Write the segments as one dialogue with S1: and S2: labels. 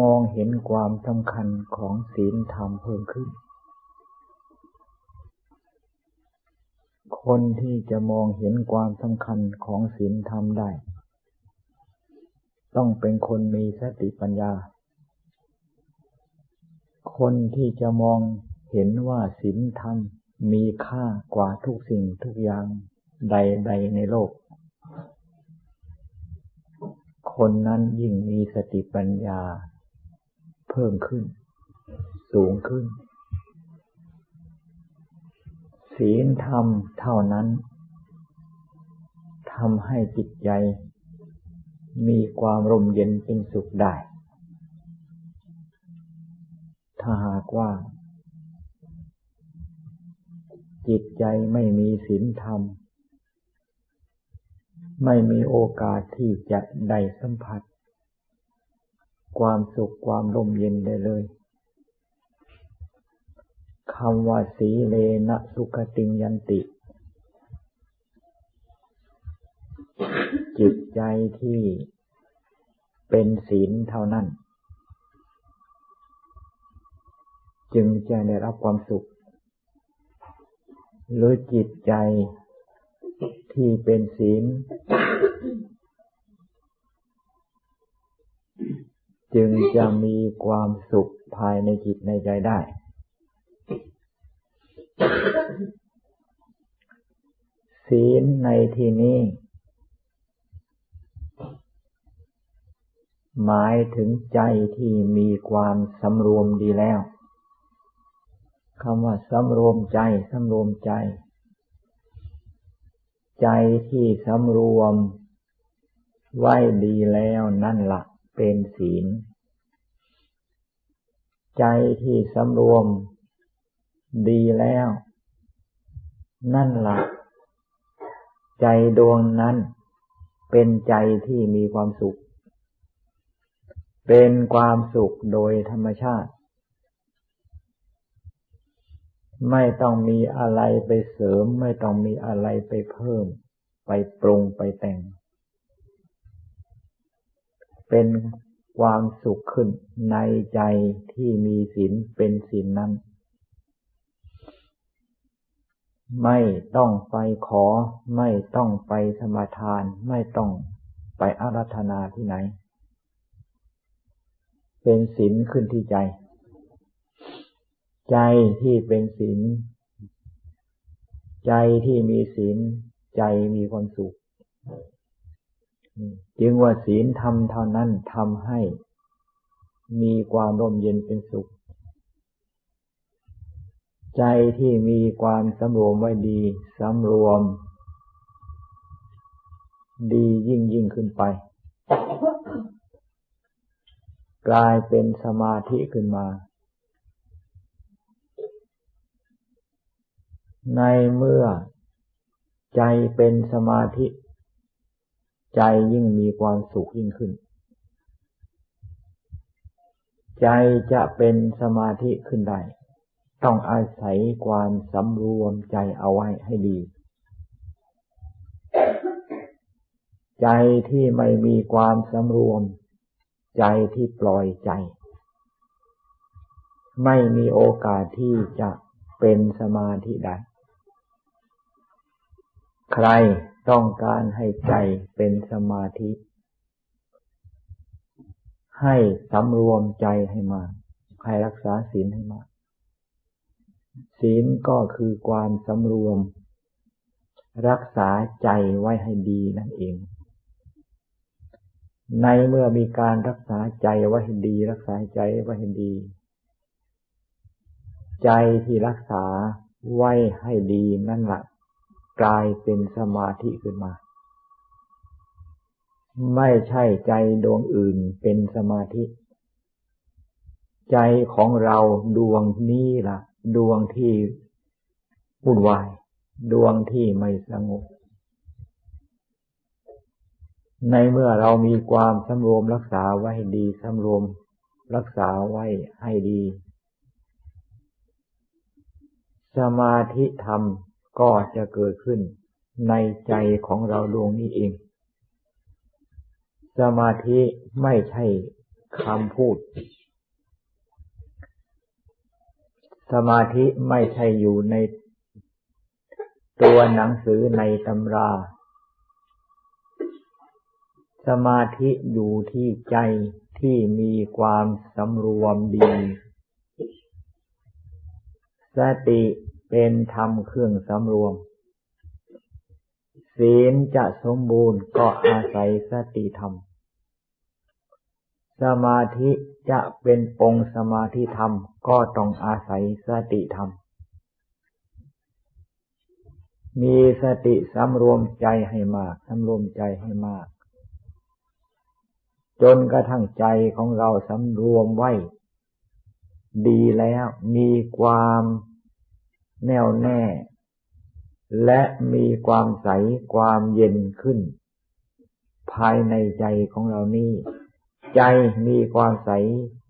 S1: มองเห็นความสำคัญของศีลธรรมเพิ่มขึ้น คนที่จะมองเห็นความสำคัญของศีลธรรมได้ ต้องเป็นคนมีสติปัญญา คนที่จะมองเห็นว่าศีลธรรมมีค่ากว่าทุกสิ่งทุกอย่างใด ๆ ในโลก คนนั้นยิ่งมีสติปัญญา เพิ่มขึ้น สูงขึ้น ศีลธรรมเท่านั้นทำให้จิตใจ มีความร่มเย็นเป็นสุขได้ ถ้าหากว่า จิตใจไม่มีศีลธรรม ไม่มีโอกาสที่จะได้สัมผัส ความสุขความร่มเย็นได้เลยคำว่าสีเลนะสุขติงยันติ จิตใจที่เป็นศีลเท่านั้น จึงจะได้รับความสุข หรือจิตใจที่เป็นศีล จึงจะมีความสุขภายในจิตในใจได้ ศีลในที่นี้ หมายถึงใจที่มีความสำรวมดีแล้วคำว่าสำรวมใจสำรวมใจ ใจที่สำรวม ไว้ดีแล้วนั่นละ เป็นศีล ใจที่สำรวมดีแล้ว นั่นหละใจดวงนั้น เป็นใจที่มีความสุข เป็นความสุขโดยธรรมชาติ ไม่ต้องมีอะไรไปเสริม ไม่ต้องมีอะไรไปเพิ่ม ไปปรุงไปแต่ง เป็นความสุขขึ้นในใจที่มีศีลเป็นศีลนั้น ไม่ต้องไปขอ ไม่ต้องไปสมาทาน ไม่ต้องไปอารัธนาที่ไหน เป็นศีลขึ้นที่ใจ ใจที่เป็นศีลใจที่มีศีลใจมีความสุข จึงว่าศีลทำเท่านั้นทำให้ มีความร่มเย็นเป็นสุข ใจที่มีความสำรวมไว้ดีสำรวม ดียิ่งยิ่งขึ้นไป กลายเป็นสมาธิขึ้นมา ในเมื่อใจเป็นสมาธิ ใจยิ่งมีความสุขยิ่งขึ้น ใจจะเป็นสมาธิขึ้นได้ ต้องอาศัยความสำรวมใจเอาไว้ให้ดี ใจที่ไม่มีความสำรวม ใจที่ปล่อยใจ ไม่มีโอกาสที่จะเป็นสมาธิได้ ใครต้องการให้ใจเป็นสมาธิ ให้สำรวมใจให้มาให้รักษาศีลให้มาศีลก็คือความสำรวม รักษาใจไว้ให้ดีนั่นเอง ในเมื่อมีการรักษาใจไว้ให้ดี รักษาใจไว้ให้ดี ใจที่รักษาไว้ให้ดีนั่นแหละ กลายเป็นสมาธิขึ้นมา ไม่ใช่ใจดวงอื่นเป็นสมาธิ ใจของเราดวงนี้ล่ะ ดวงที่วุ่นวาย ดวงที่ไม่สงบในเมื่อเรามีความสำรวมรักษาไว้ดีสำรวมรักษาไว้ให้ดี สมาธิธรรม ก็จะเกิดขึ้นในใจของเราดวงนี้เอง สมาธิไม่ใช่คำพูด สมาธิไม่ใช่อยู่ในตัวหนังสือในตำรา สมาธิอยู่ที่ใจที่มีความสำรวมดี สติ เป็นธรรมเครื่องสำรวม ศีลจะสมบูรณ์ก็อาศัยสติธรรม สมาธิจะเป็นองค์สมาธิธรรมก็ต้องอาศัยสติธรรม มีสติสำรวมใจให้มากสำรวมใจให้มาก จนกระทั่งใจของเราสำรวมไว้ ดีแล้วมีความ แน่วแน่ และมีความใสความเย็นขึ้น ภายในใจของเรานี่ใจมีความใส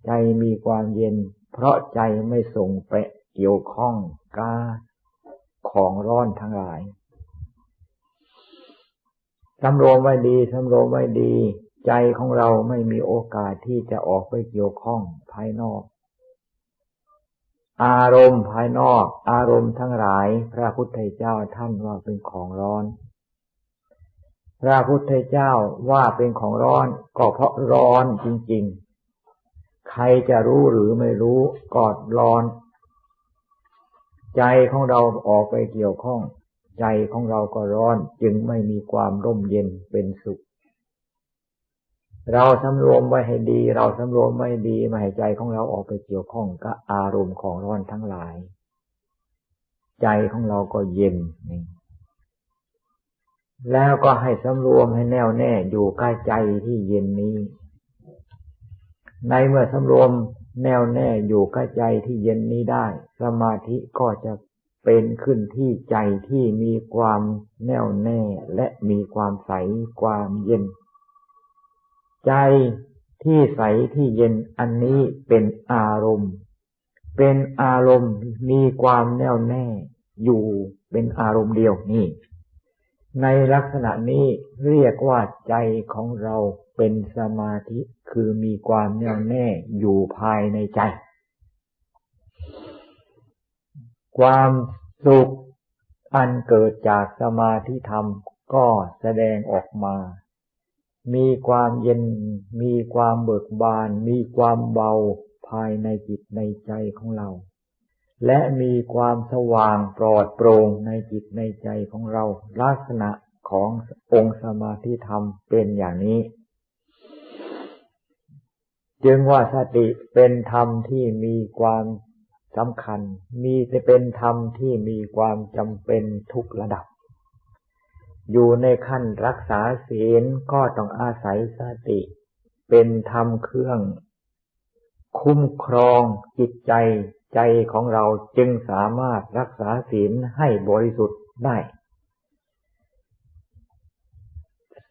S1: ใจมีความเย็น เพราะใจไม่ส่งไปเกี่ยวข้องกาของร้อนทั้งหลายสำรวมไว้ดีสำรวมไว้ดี ใจของเราไม่มีโอกาสที่จะออกไปเกี่ยวข้องภายนอก อารมณ์ภายนอก อารมณ์ทั้งหลาย พระพุทธเจ้าท่านว่าเป็นของร้อน พระพุทธเจ้าว่าเป็นของร้อนก็เพราะร้อนจริง ๆ ใครจะรู้หรือไม่รู้กอดร้อน ใจของเราออกไปเกี่ยวข้อง ใจของเราก็ร้อนจึงไม่มีความร่มเย็นเป็นสุข เราสำรวมไว้ให้ดี เราสำรวมไว้ดีม่ให้ใจของเราออกไปเกี่ยวข้องกับอารมณ์ของร้อนทั้งหลาย ใจของเราก็เย็นนี่แล้วก็ให้สำรวมให้แน่วแน่อยู่ใกล้ใจที่เย็นนี้ ในเมื่อสำรวมแน่วแน่อยู่ใกล้ใจที่เย็นนี้ได้ สมาธิก็จะเป็นขึ้นที่ใจที่มีความแน่วแน่และมีความใสความเย็น ใจที่ใสที่เย็นอันนี้เป็นอารมณ์ เป็นอารมณ์มีความแน่วแน่ อยู่เป็นอารมณ์เดียวนี่ ในลักษณะนี้เรียกว่าใจของเราเป็นสมาธิคือมีความแน่วแน่อยู่ภายในใจ ความสุขอันเกิดจากสมาธิธรรมก็แสดงออกมา มีความเย็น มีความเบิกบาน มีความเบาภายในจิตในใจของเรา และมีความสว่างปลอดโปร่งในจิตในใจของเรา ลักษณะขององค์สมาธิธรรมเป็นอย่างนี้ จึงว่าสติเป็นธรรมที่มีความสำคัญ มีจะเป็นธรรมที่มีความจำเป็นทุกระดับ อยู่ในขั้นรักษาศีลก็ต้องอาศัยสติ เป็นธรรมเครื่อง คุ้มครองจิตใจใจของเราจึงสามารถรักษาศีลให้บริสุทธิ์ได้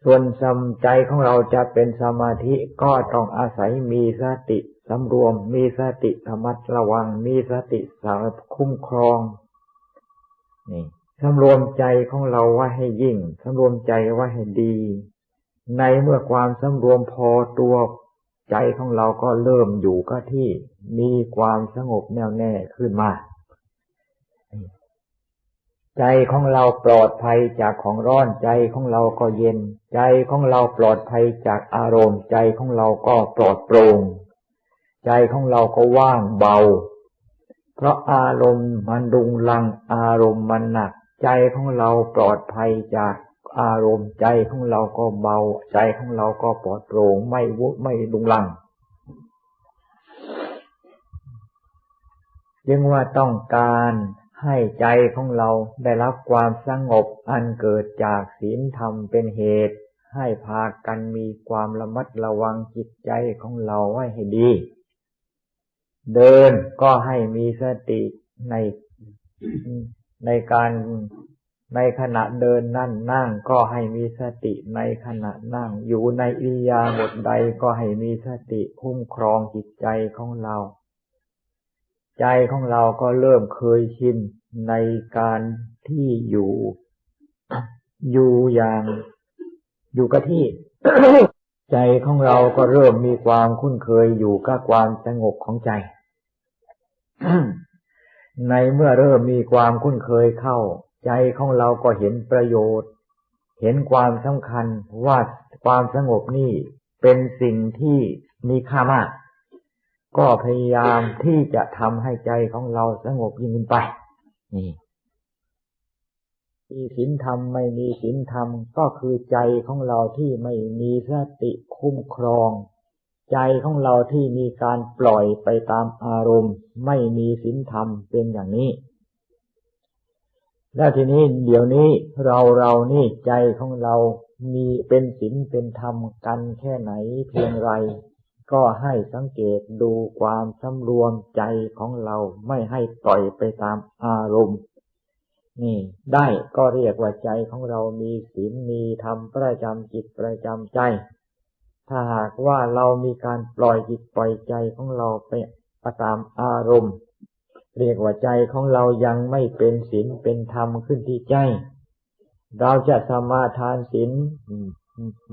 S1: ส่วนสมใจของเราจะเป็นสมาธิก็ต้องอาศัยมีสติสำรวม มีสติธรรมัดระวัง มีสติสารคุ้มครอง นี่ สำรวมใจของเราไว้ให้ยิ่งสำรวมใจไว้ให้ดี ในเมื่อความสำรวมพอตัวใจของเราก็เริ่มอยู่ก็ที่มีความสงบแน่วแน่ขึ้นมา ใจของเราปลอดภัยจากของร้อนใจของเราก็เย็น ใจของเราปลอดภัยจากอารมณ์ ใจของเราก็ปลอดโปร่งใจของเราก็ว่างเบา เพราะอารมณ์มันดุงลังอารมณ์มันหนัก ใจของเราปลอดภัยจากอารมณ์ใจของเราก็เบา ใจของเราก็ปลอดโปร่งไม่วุไม่ลุงลังยังว่าต้องการให้ใจของเราได้รับความสงบอันเกิดจากศีลธรรมเป็นเหตุ ให้พากันมีความระมัดระวังจิตใจของเราไว้ให้ดี เดินก็ให้มีสติใน ในการในขณะเดินนั่นนั่งก็ให้มีสติในขณะนั่ง อยู่ในอิยาบทใดก็ให้มีสติคุ้มครองจิตใจของเรา ใจของเราก็เริ่มเคยชินในการที่อยู่ อยู่อย่างอยู่กับที่ ใจของเราก็เริ่มมีความคุ้นเคยอยู่กับความสงบของใจ ในเมื่อเริ่มมีความคุ้นเคยเข้า ใจของเราก็เห็นประโยชน์ เห็นความสำคัญว่าความสงบนี่เป็นสิ่งที่มีค่ามาก ก็พยายามที่จะทำให้ใจของเราสงบยิ่งขึ้นไป นี่มีศีลธรรมไม่มีศีลธรรมก็คือใจของเราที่ไม่มีสติคุ้มครอง ใจของเราที่มีการปล่อยไปตามอารมณ์ ไม่มีศีลธรรมเป็นอย่างนี้ แล้วทีนี้เดี๋ยวนี้เราเรานี่ใจของเรามีเป็นศีลเป็นธรรมกันแค่ไหนเพียงไร ก็ให้สังเกตดูความสำรวมใจของเราไม่ให้ปล่อยไปตามอารมณ์ นี่ ได้ก็เรียกว่าใจของเรามีศีลมีธรรมประจำจิตประจำใจ ถ้าหากว่าเรามีการปล่อยจิตปล่อยใจของเราไปตามอารมณ์ เรียกว่าใจของเรายังไม่เป็นศีลเป็นธรรมขึ้นที่ใจ เราจะสมาทานศีล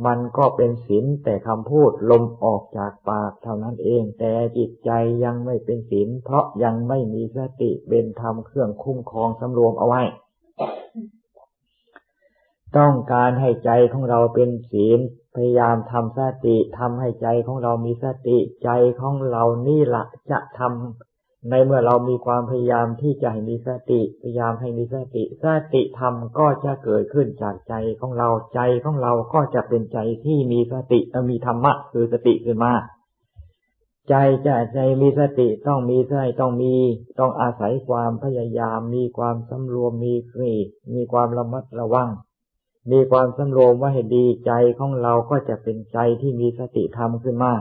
S1: มันก็เป็นศีลแต่คำพูดลมออกจากปากเท่านั้นเอง แต่จิตใจยังไม่เป็นศีลเพราะยังไม่มีสติเป็นธรรมเครื่องคุ้มครองสำรวมเอาไว้ ต้องการให้ใจของเราเป็นศีล พยายามทำสติทำให้ใจของเรามีสติใจของเรานี่ละจะทำในเมื่อเรามีความพยายามที่จะให้มีสติพยายามให้มีสติสติธรรมก็จะเกิดขึ้นจากใจของเราใจของเราก็จะเป็นใจที่มีสติมีธรรมะคือสติขึ้นมาใจจะใจมีสติต้องมีใจต้องมี ต้องอาศัยความพยายาม มีความสำรวมมีมีมีความระมัดระวัง มีความสำรวมว่าให้ดีใจของเราก็จะเป็นใจที่มีสติธรรมขึ้นมา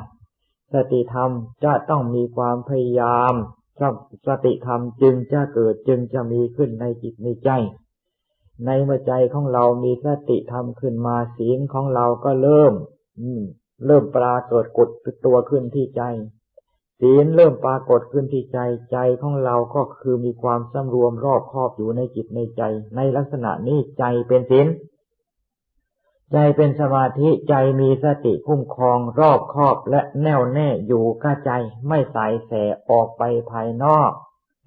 S1: สติธรรมจะต้องมีความพยายามสติธรรมจึงจะเกิดจึงจะมีขึ้นในจิตในใจ ในเมื่อใจของเรามีสติธรรมขึ้นมาศีลของเราก็เริ่ม อืม เริ่มปรากฏกดตัวขึ้นที่ใจ ศีลเริ่มปรากฏขึ้นที่ใจใจของเราก็คือมีความสำรวมรอบครอบอยู่ในจิตในใจ ในลักษณะนี้ใจเป็นศีล ใจเป็นสมาธิใจมีสติคุ้มครองรอบครอบและแน่วแน่อยู่กับใจไม่สายแสออกไปภายนอก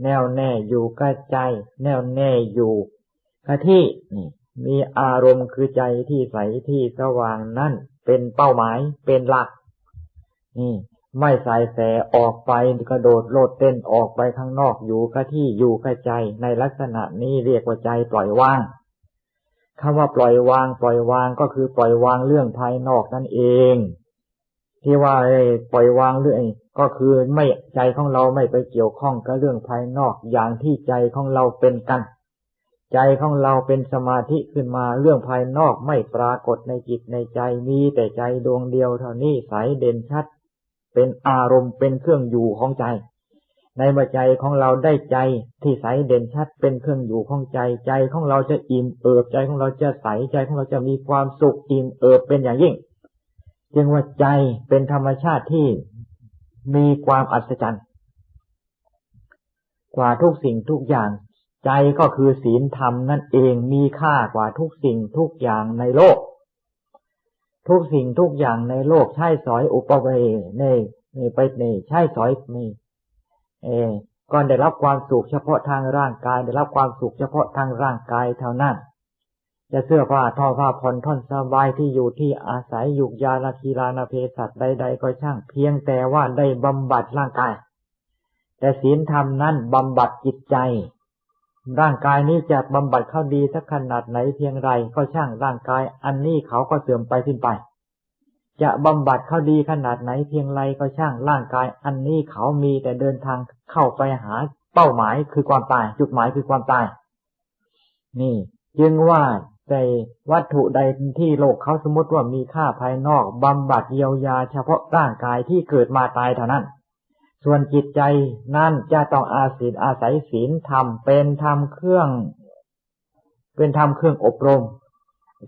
S1: แน่วแน่อยู่กับใจ แน่วแน่อยู่กับที่นี่มีอารมณ์คือใจที่ใสที่สว่างนั่นเป็นเป้าหมายเป็นหลัก นี่ ไม่สายแสออกไปกระโดดโลดเต้นออกไปข้างนอกอยู่กับที่อยู่กับใจในลักษณะนี้เรียกว่าใจปล่อยว่าง คำว่าปล่อยวาง ปล่อยวางก็คือปล่อยวางเรื่องภายนอกนั่นเอง ที่ว่าปล่อยวางเรื่องก็คือไม่ใจของเราไม่ไปเกี่ยวข้องกับเรื่องภายนอกอย่างที่ใจของเราเป็นกัน ใจของเราเป็นสมาธิขึ้นมาเรื่องภายนอกไม่ปรากฏในจิตในใจมีแต่ใจดวงเดียวเท่านี้ใสเด่นชัด เป็นอารมณ์เป็นเครื่องอยู่ของใจ ในเมื่อใจของเราได้ใจที่ใสเด่นชัดเป็นเครื่องอยู่ของใจใจของเราจะอิ่มเอิบใจของเราจะใสใจของเราจะมีความสุขอิ่มเอิบเป็นอย่างยิ่ง จึงว่าใจเป็นธรรมชาติที่มีความอัศจรรย์กว่าทุกสิ่งทุกอย่าง ใจก็คือศีลธรรมนั่นเองมีค่ากว่าทุกสิ่งทุกอย่างในโลก ทุกสิ่งทุกอย่างในโลกใช้สอยอุปเวเนไปเนใช้สอยนี่ เอก็ได้รับความสุขเฉพาะทางร่างกาย ได้รับความสุขเฉพาะทางร่างกายเท่านั้น จะเสื้อผ้าทอผ้าผ่อนท่อนสบายที่อยู่ที่อาศัยยุกยาลาคีลานาเพสัตใดๆ ก็ช่างเพียงแต่ว่าได้บำบัดร่างกาย แต่ศีลธรรมนั้นบำบัดจิตใจ ร่างกายนี้จะบำบัดเข้าดีสักขนาดไหนเพียงไรก็ช่างร่างกาย อันนี้เขาก็เสื่อมไปสิ้นไป จะบำบัดเขาดีขนาดไหนเพียงไรก็ช่างร่างกาย อันนี้เขามีแต่เดินทางเข้าไปหาเป้าหมายคือความตาย จุดหมายคือความตาย นี่ จึงว่าในวัตถุใดที่โลกเขาสมมติว่ามีค่าภายนอกบำบัดเยียวยา เฉพาะร่างกายที่เกิดมาตายเท่านั้น ส่วนจิตใจนั่นจะต้องอาศัยอาศัยศีลธรรมเป็นธรรมเครื่อง เป็นธรรมเครื่องอบรม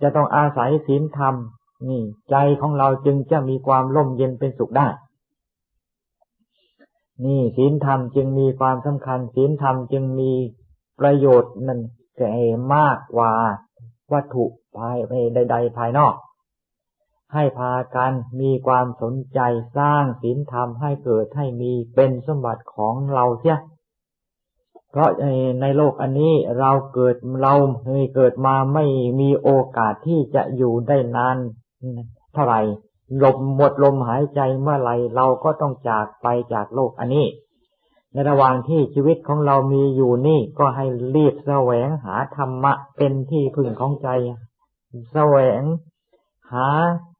S1: จะต้องอาศัยศีลธรรม นี่ใจของเราจึงจะมีความร่มเย็นเป็นสุขได้ นี่ศีลธรรมจึงมีความสำคัญ ศีลธรรมจึงมีประโยชน์นั่นแก่มากกว่าวัตถุภายใด ๆ ภายนอก ให้พากันมีความสนใจสร้างศีลธรรมให้เกิดให้มีเป็นสมบัติของเราเสียเพราะในโลกอันนี้เราเกิดเราเกิดมาไม่มีโอกาสที่จะอยู่ได้นาน เท่าไหร่ลมหมดลมหายใจเมื่อไรเราก็ต้องจากไปจากโลกอันนี้ ในระหว่างที่ชีวิตของเรามีอยู่นี่ก็ให้รีบแสวงหาธรรมะเป็นที่พึ่งของใจ แสวงหา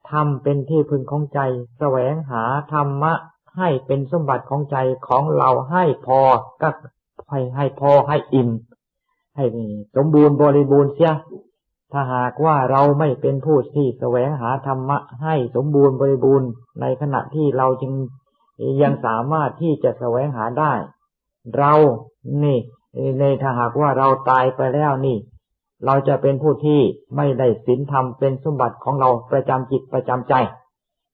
S1: ธรรมเป็นที่พึ่งของใจ แสวงหาธรรมะให้เป็นสมบัติของใจของเราให้พอก็ให้ให้พอให้อิ่มให้สมบูรณ์บริบูรณ์เสีย ถ้าหากว่าเราไม่เป็นผู้ที่แสวงหาธรรมะให้สมบูรณ์บริบูรณ์ ในขณะที่เราจึงยังสามารถที่จะแสวงหาได้ เรานี่ ในถ้าหากว่าเราตายไปแล้วนี่ เราจะเป็นผู้ที่ไม่ได้ศีลธรรมเป็นสมบัติของเราประจำจิตประจำใจ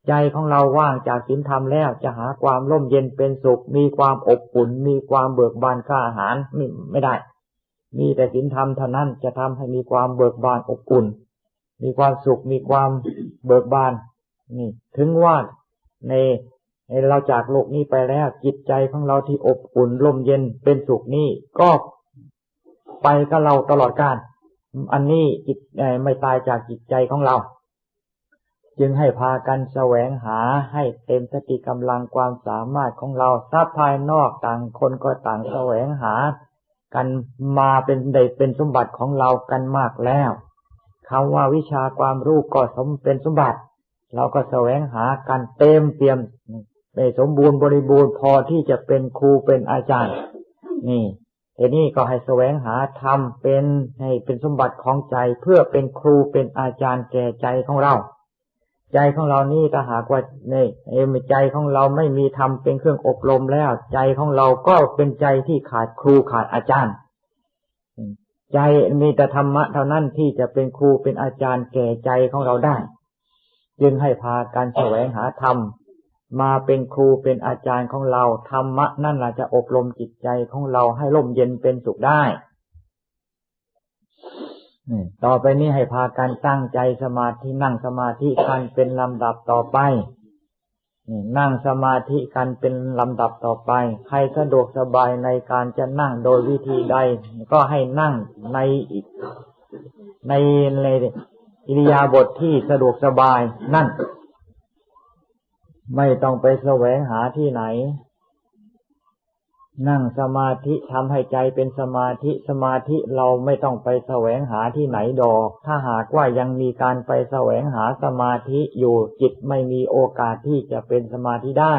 S1: ใจของเราว่างจากศีลธรรมแล้วจะหาความร่มเย็นเป็นสุข มีความอบอุ่นมีความเบิกบานค่าอาหารไม่ไม่ได้ มีแต่ศีลธรรมเท่านั้นจะทำให้มีความเบิกบานอบอุ่น มีความสุขมีความเบิกบานนี่ถึงว่าในเราจากโลกนี้ไปแล้วจิตใจของเราที่อบอุ่นลมเย็นเป็นสุขนี่ก็ไปกับเราตลอดกาลอันนี้จิตไม่ตายจากจิตใจของเรา จึงให้พากันแสวงหาให้เต็มสติกำลังความสามารถของเราทรัพย์ภายนอกต่างคนก็ต่างแสวงหา กันมาเป็นได้เป็นสมบัติของเรากันมากแล้วคำว่าวิชาความรู้ก็สมเป็นสมบัติ เราก็แสวงหากันเต็มเปี่ยมในสมบูรณ์บริบูรณ์พอที่จะเป็นครูเป็นอาจารย์ นี่ทีนี้ก็ให้แสวงหาธรรมเป็นให้เป็นสมบัติของใจเพื่อเป็นครูเป็นอาจารย์แก่ใจของเรา ใจของเรานี่ถ้าหากว่าเนี่ยใจของเราไม่มีธรรมเป็นเครื่องอบรมแล้ว ใจของเราก็เป็นใจที่ขาดครูขาดอาจารย์ ใจมีแต่ธรรมะเท่านั้นที่จะเป็นครูเป็นอาจารย์แก่ใจของเราได้ จึงให้พาการแสวงหาธรรมมาเป็นครูเป็นอาจารย์ของเราธรรมะนั่นแหละจะอบรมจิตใจของเราให้ร่มเย็นเป็นสุขได้ ต่อไปนี้ให้พากันตั้งใจสมาธินั่งสมาธิกันเป็นลำดับต่อไปนั่งสมาธิกันเป็นลำดับต่อไป ใครสะดวกสบายในการจะนั่งโดยวิธีใด ก็ให้นั่งในในในอิริยาบถทที่สะดวกสบายนั่น ไม่ต้องไปแสวงหาที่ไหน นั่งสมาธิทำให้ใจเป็นสมาธิสมาธิเราไม่ต้องไปแสวงหาที่ไหนดอก ถ้าหากว่ายังมีการไปแสวงหาสมาธิอยู่จิตไม่มีโอกาสที่จะเป็นสมาธิได้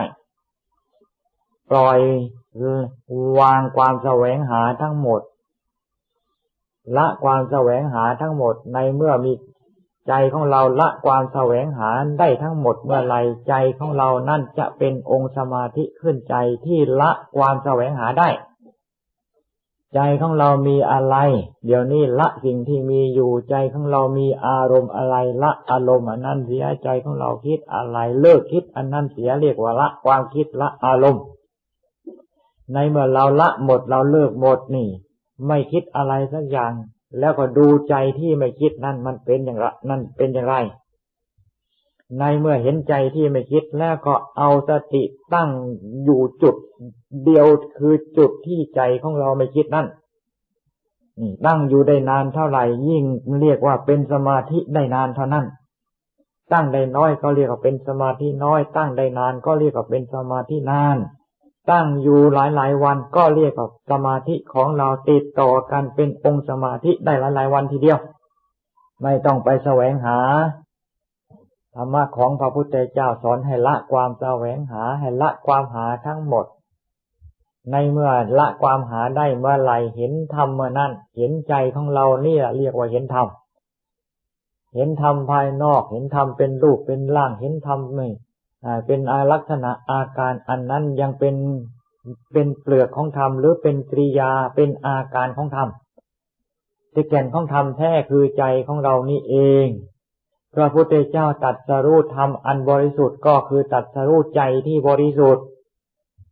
S1: ปล่อยวางความแสวงหาทั้งหมด ละความแสวงหาทั้งหมดในเมื่อมี ใจของเราละความแสวงหาได้ทั้งหมดเมื่อไรใจของเรานั่นจะเป็นองค์สมาธิขึ้นใจที่ละความแสวงหาได้ ใจของเรามีอะไร เดี๋ยวนี้ละสิ่งที่มีอยู่ใจของเรามีอารมณ์อะไร ละอารมณ์อันนั้นเสียใจของเราคิดอะไรเลิกคิดอันนั้นเสียเรียกว่าละความคิดละอารมณ์ ในเมื่อเราละหมดเราเลิกหมดนี่ ไม่คิดอะไรสักอย่าง แล้วก็ดูใจที่ไม่คิดนั่นมันเป็นอย่างไรนั่นเป็นอย่างไร ในเมื่อเห็นใจที่ไม่คิดแล้วก็เอาสติตั้งอยู่จุดเดียวคือจุดที่ใจของเราไม่คิดนั่นนี่ตั้งอยู่ได้นานเท่าไหร่ยิ่งเรียกว่าเป็นสมาธิได้นานเท่านั้น ตั้งได้น้อยก็เรียกว่าเป็นสมาธิน้อย ตั้งได้นานก็เรียกว่าเป็นสมาธินาน ตั้งอยู่หลายหลายวันก็เรียกว่าสมาธิของเราติดต่อกันเป็นองค์สมาธิได้หลายหลายวันทีเดียว ไม่ต้องไปแสวงหาธรรมะของพระพุทธเจ้าสอนให้ละความแสวงหาให้ละความหาทั้งหมด ในเมื่อละความหาได้เมื่อไหร่เห็นธรรมเมื่อนั้นเห็นใจของเราเนี่ยเรียกว่าเห็นธรรมเห็นธรรมภายนอก เห็นธรรมเป็นรูปเป็นร่าง เห็นธรรมไม่ เป็นอาลักษณะอาการอันนั้นยังเป็นเป็นเปลือกของธรรมหรือเป็นกริยาเป็นอาการของธรรมที่แก่นของธรรมแท้คือใจของเรานี่เอง พระพุทธเจ้าตัดสรู้ธรรมอันบริสุทธิ์ก็คือตัดสรู้ใจที่บริสุทธิ์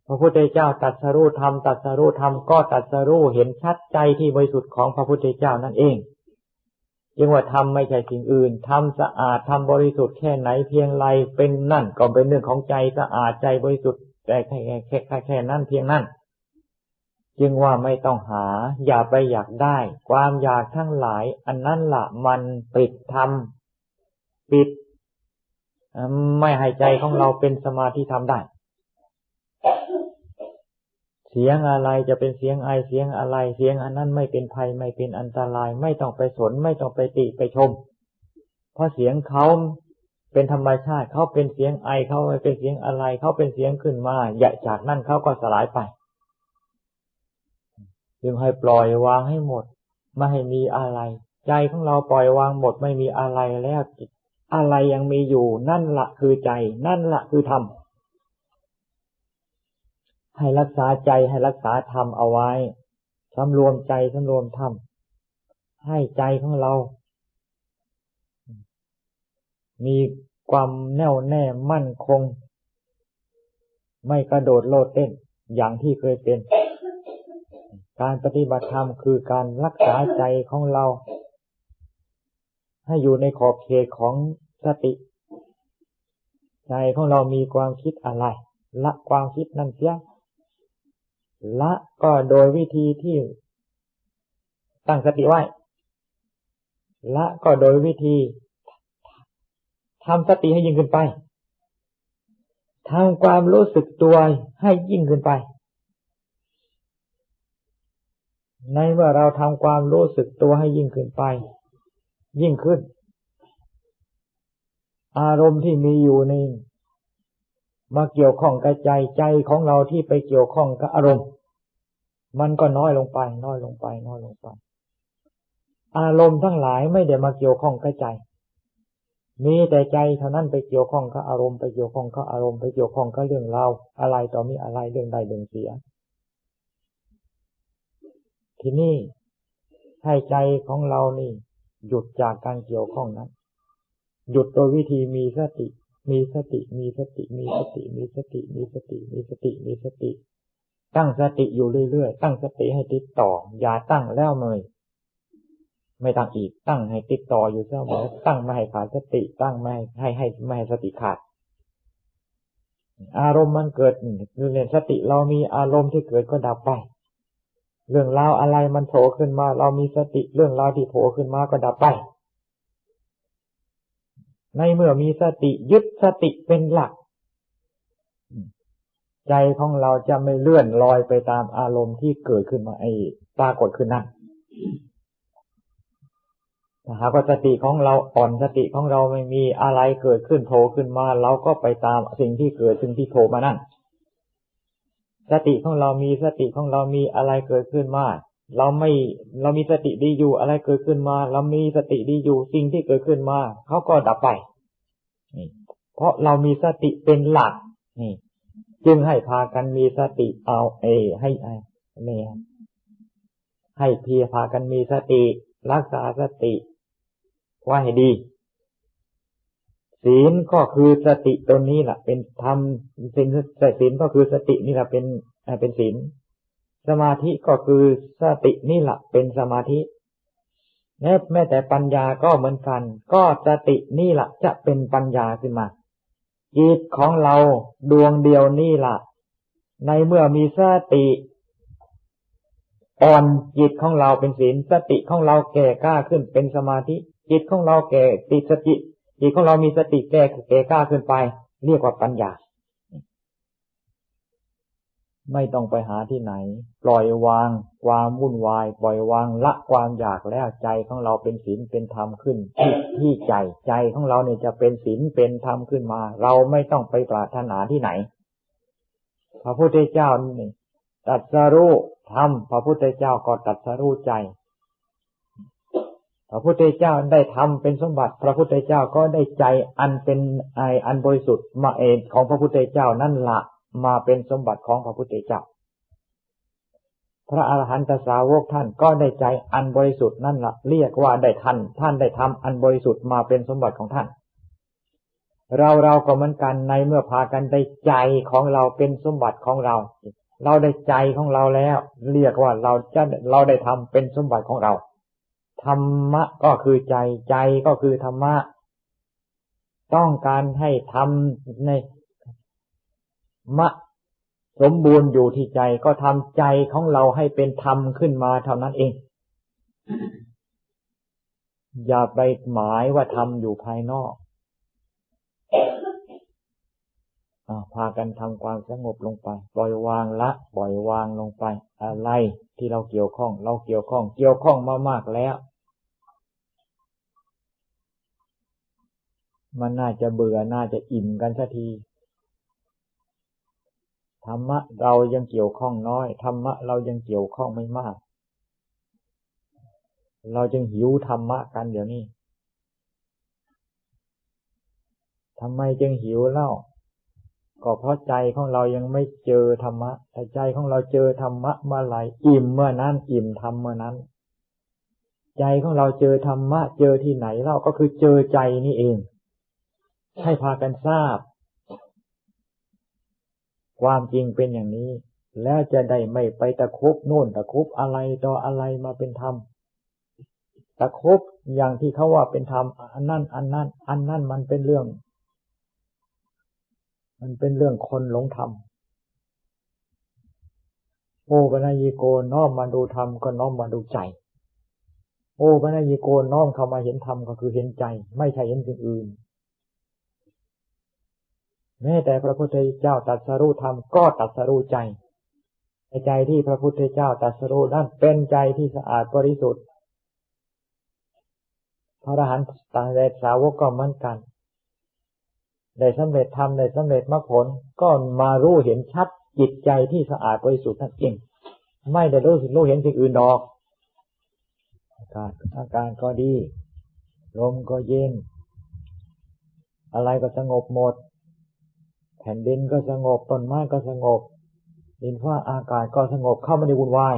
S1: พระพุทธเจ้าตัดสรู้ธรรมตัดสรู้ธรรมก็ตัดสรู้เห็นชัดใจที่บริสุทธิ์ของพระพุทธเจ้านั่นเอง จจึงว่าทำไม่ใช่สิ่งอื่นทำสะอาดทำบริสุทธิ์แค่ไหนเพียงไรเป็นนั่นก็เป็นเรื่องของใจสะอาดใจบริสุทธิ์แต่แค่แค่แค่แค่นั้นเพียงนั้นจึงว่าไม่ต้องหา อย่าไปอยากได้ ความอยากทั้งหลาย อันนั้นละมันปิดทำปิด ไม่ให้ใจของเราเป็นสมาธิทำได้ สียงอะไรจะเป็นเสียงไอเสียงอะไร เสียงอันนั้นไม่เป็นภัยไม่เป็นอันตราย ไม่ต้องไปสนไม่ต้องไปติไปชม เพราะเสียงเขาเป็นธรรมชาติเขาเป็นเสียงไอเขาเป็นเสียงอะไรเขาเป็นเสียงขึ้นมาอย่าจากนั้นเขาก็สลายไปจึงให้ปล่อยวางให้หมด ไม่ให้มีอะไร ใจของเราปล่อยวางหมดไม่มีอะไรแล้วอะไรยังมีอยู่ นั่นละคือใจ นั่นละคือธรรม ให้รักษาใจให้รักษาธรรมเอาไว้สำรวมใจสำรวมธรรมให้ใจของเรา มีความแน่วแน่มั่นคง ไม่กระโดดโลดเต้นอย่างที่เคยเป็น การปฏิบัติธรรมคือการรักษาใจของเรา ให้อยู่ในขอบเขตของสติ ใจของเรามีความคิดอะไร ละความคิดนั่นเสีย ละก็โดยวิธีที่ตั้งสติไว้ ละก็โดยวิธีทำสติให้ยิ่งขึ้นไปทำความรู้สึกตัวให้ยิ่งขึ้นไป ในเมื่อเราทำความรู้สึกตัวให้ยิ่งขึ้นไป ยิ่งขึ้น อารมณ์ที่มีอยู่ใน มาเกี่ยวข้องกับใจใจของเราที่ไปเกี่ยวข้องกับอารมณ์ มันก็น้อยลงไป น้อยลงไป น้อยลงไป อารมณ์ทั้งหลายไม่ได้มาเกี่ยวข้องกับใจ มีแต่ใจเท่านั้นไปเกี่ยวข้องกับอารมณ์ไปเกี่ยวข้องกับอารมณ์ไปเกี่ยวข้องกับเรื่องเราอะไรต่อมีอะไรเรื่องใดเรื่องเสีย ที่นี่ให้ใจของเรานี่ หยุดจากการเกี่ยวข้องนั้น หยุดโดยวิธีมีสติ มีสติ มีสติ มีสติ มีสติ มีสติ มีสติ มีสติ ตั้งสติอยู่เรื่อยๆ ตั้งสติให้ติดต่อ อย่าตั้งแล้วเมยไม่ตั้งอีก ตั้งให้ติดต่ออยู่เสมอตั้งไม่ให้ขาดสติ ตั้งไม่ให้ให้ไม่ให้สติขาด อารมณ์มันเกิดเนี่ยสติเรามีอารมณ์ที่เกิดก็ดับไป เรื่องราวอะไรมันโผล่ขึ้นมา เรามีสติ เรื่องราวที่โผล่ขึ้นมาก็ดับไป ในเมื่อมีสติยึดสติเป็นหลัก ใจของเราจะไม่เลื่อนลอยไปตามอารมณ์ที่เกิดขึ้นมาไอ้ปรากฏขึ้นนั่นหากว่าสติของเราอ่อนสติของเราไม่มีอะไรเกิดขึ้นโผล่ขึ้นมา เราก็ไปตามสิ่งที่เกิดสิ่งที่โผล่มานั่นสติของเรามีสติของเรามีอะไรเกิดขึ้นมา เราไม่เรามีสติดีอยู่อะไรเกิดขึ้นมา เรามีสติดีอยู่สิ่งที่เกิดขึ้นมาเขาก็ดับไปนี่เพราะเรามีสติเป็นหลักนี่ จึงให้พากันมีสติเอาเอ ให้ไอ้เนี่ยให้เพียพากันมีสติ รักษาสติไว้ให้ดี ศีลก็คือสติตัวนี้แหละเป็นธรรมศีลแต่ศีลก็คือสตินี่แหละเป็นเป็นศีล สมาธิก็คือสตินี่แหละเป็นสมาธิแม้แม้แต่ปัญญาก็เหมือนกัน ก็สตินี่แหละจะเป็นปัญญาขึ้นมาจิตของเราดวงเดียวนี่แหละในเมื่อมีสติอ่อนจิตของเราเป็นศีลสติของเราแก่กล้าขึ้นเป็นสมาธิ จิตของเราแก่ติดสติจิตของเรามีสติแก่แก่กล้าขึ้นไป เรียกว่าปัญญา ไม่ต้องไปหาที่ไหน ปล่อยวาง ความวุ่นวาย ปล่อยวางละความอยากแล้วใจของเราเป็นศีลเป็นธรรมขึ้นที่ที่ใจใจของเราเนี่ยจะเป็นศีลเป็นธรรมขึ้นมา เราไม่ต้องไปปรารถนาที่ไหน พระพุทธเจ้านี่ตัดสรู้ธรรมพระพุทธเจ้าก็ตัดสรู้ใจ พระพุทธเจ้าได้ทำเป็นสมบัติ พระพุทธเจ้าก็ได้ใจอันเป็นไออันบริสุทธิ์มาเองของพระพุทธเจ้านั่นละ มาเป็นสมบัติของพระพุทธเจ้า พระอรหันตสาวกท่านก็ได้ใจอันบริสุทธิ์นั่นละเรียกว่าได้ทันท่านได้ทำอันบริสุทธิ์มาเป็นสมบัติของท่าน เราเราก็เหมือนกันในเมื่อพากันได้ใจของเราเป็นสมบัติของเรา เราได้ใจของเราแล้ว เรียกว่าเราจะเราได้ทำเป็นสมบัติของเราธรรมะก็คือใจใจก็คือธรรมะ ต้องการให้ทำใน มะสมบูรณ์อยู่ที่ใจก็ทำใจของเราให้เป็นธรรมขึ้นมาเท่านั้นเอง อย่าไปหมายว่าธรรมอยู่ภายนอกอพากันทำความสงบลงไป ปล่อยวางละปล่อยวางลงไป อะไรที่เราเกี่ยวข้อง เราเกี่ยวข้อง เกี่ยวข้องมามากแล้ว มันน่าจะเบื่อน่าจะอิ่มกันสักที ธรรมะเรายังเกี่ยวข้องน้อยธรรมะเรายังเกี่ยวข้องไม่มาก เราจึงหิวธรรมะกันเดี๋ยวนี้ทำไมจึงหิวเล่า ก็เพราะใจของเรายังไม่เจอธรรมะแต่ใจของเราเจอธรรมะเมื่อไหร่อิ่มเมื่อนั้น อิ่มธรรมเมื่อนั้น ใจของเราเจอธรรมะ เจอที่ไหนเล่าก็คือเจอใจนี่เอง ให้พากันทราบ ความจริงเป็นอย่างนี้ แล้วจะได้ไม่ไปตะคุบโน่นตะคุบอะไรต่ออะไรมาเป็นธรรมตะคุบอย่างที่เขาว่าเป็นธรรมอันนั้นอันนั้นอันนั้นมันเป็นเรื่อง มันเป็นเรื่องคนหลงธรรมโอปัญญิโกน้อมมาดูธรรมก็น้อมมาดูใจ โอปัญญิโกน้อมเข้ามาเห็นธรรมก็คือเห็นใจ ไม่ใช่เห็นสิ่งอื่น แม้แต่พระพุทธเจ้าตัดสรู้ธรรมก็ตัดสรู้ใจใจที่พระพุทธเจ้าตัดสรู้นั้นเป็นใจที่สะอาดบริสุทธิ์พระอรหันต์ต่างแต่สาวกก็เหมือนกันได้สำเร็จธรรมได้สำเร็จมรรคผลก็มารู้เห็นชัดจิตใจที่สะอาดบริสุทธิ์นั่นเองไม่ได้รู้สิ่งรู้เห็นสิ่งอื่นดอกอากาศอาการก็ดี ลมก็เย็น อะไรก็สงบหมด ผ่นดินก็สงบต้นไม้ก็สงบดินฟ้าอากาศก็สงบเข้ามาในวุ่นวาย